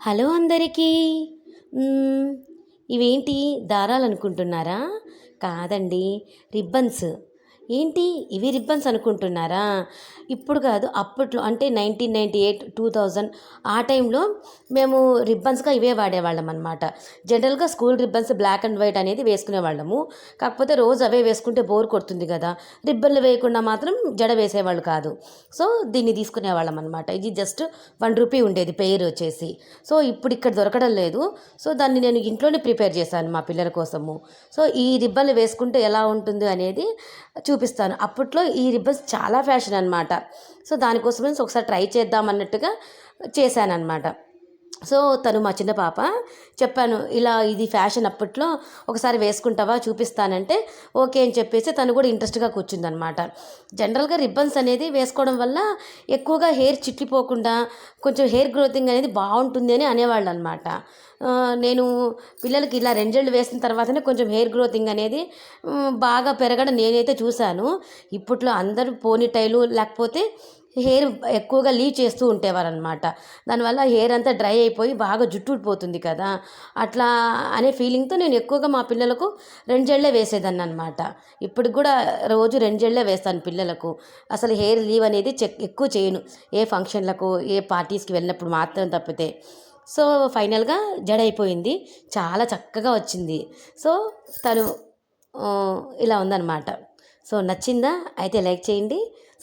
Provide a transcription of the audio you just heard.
Hello అందరికీ. ఇవేంటి దారాలు అనుకుంటున్నారా కాదండి రిబ్బన్స్. ఏంటి ఇవి రిబ్బన్స్ అనుకుంటున్నారా? ఇప్పుడు కాదు అప్పట్లో అంటే nineteen ninety eight two thousand ఆ టైంలో మేము రిబ్బన్స్గా ఇవే వాడేవాళ్ళం అనమాట జనరల్గా school ribbons black and white అనేది వేసుకునేవాళ్ళము. కాకపోతే రోజు అవే వేసుకుంటే బోర్ కొడుతుంది కదా. రిబ్బన్లు వేయకుండా మాత్రం జడ వేసేవాళ్ళు కాదు. సో దీన్ని తీసుకునేవాళ్ళం అనమాట ఇది జస్ట్ వన్ రూపీ ఉండేది పేరు వచ్చేసి. సో ఇప్పుడు ఇక్కడ దొరకడం లేదు. సో దాన్ని నేను ఇంట్లోనే ప్రిపేర్ చేశాను మా పిల్లల కోసము. సో ఈ రిబ్బన్లు వేసుకుంటే ఎలా ఉంటుంది అనేది చూ చూపిస్తాను. అప్పట్లో ఈ రిబ్బన్స్ చాలా ఫ్యాషన్ అనమాట సో దానికోసమే ఒకసారి ట్రై చేద్దాం అన్నట్టుగా చేశానన్నమాట. సో తను మా చిన్న పాప చెప్పాను ఇలా ఇది ఫ్యాషన్ అప్పట్లో ఒకసారి వేసుకుంటావా చూపిస్తానంటే ఓకే అని చెప్పేసి తను కూడా ఇంట్రెస్ట్గా కూర్చుందనమాట జనరల్గా రిబ్బన్స్ అనేది వేసుకోవడం వల్ల ఎక్కువగా హెయిర్ చిట్లిపోకుండా కొంచెం హెయిర్ గ్రోతింగ్ అనేది బాగుంటుంది అని అనేవాళ్ళు అనమాట నేను పిల్లలకి ఇలా రెండేళ్ళు వేసిన తర్వాతనే కొంచెం హెయిర్ గ్రోతింగ్ అనేది బాగా పెరగడం నేనైతే చూశాను. ఇప్పట్లో అందరూ పోనీ టైలు లేకపోతే హెయిర్ ఎక్కువగా లీవ్ చేస్తూ ఉండేవారు అనమాట దానివల్ల హెయిర్ అంతా డ్రై అయిపోయి బాగా జుట్టు ఊడిపోతుంది కదా. అట్లా అనే ఫీలింగ్తో నేను ఎక్కువగా మా పిల్లలకు రెండు జళ్ళే వేసేదాన్ని అనమాట ఇప్పుడు కూడా రోజు రెండు జళ్ళే వేస్తాను పిల్లలకు. అసలు హెయిర్ లీవ్ అనేది చెక్ ఎక్కువ చేయను. ఏ ఫంక్షన్లకు ఏ పార్టీస్కి వెళ్ళినప్పుడు మాత్రం తప్పితే. సో ఫైనల్గా జడ అయిపోయింది చాలా చక్కగా వచ్చింది. సో తను ఇలా ఉందన్నమాట. సో నచ్చిందా? అయితే లైక్ చేయండి. సో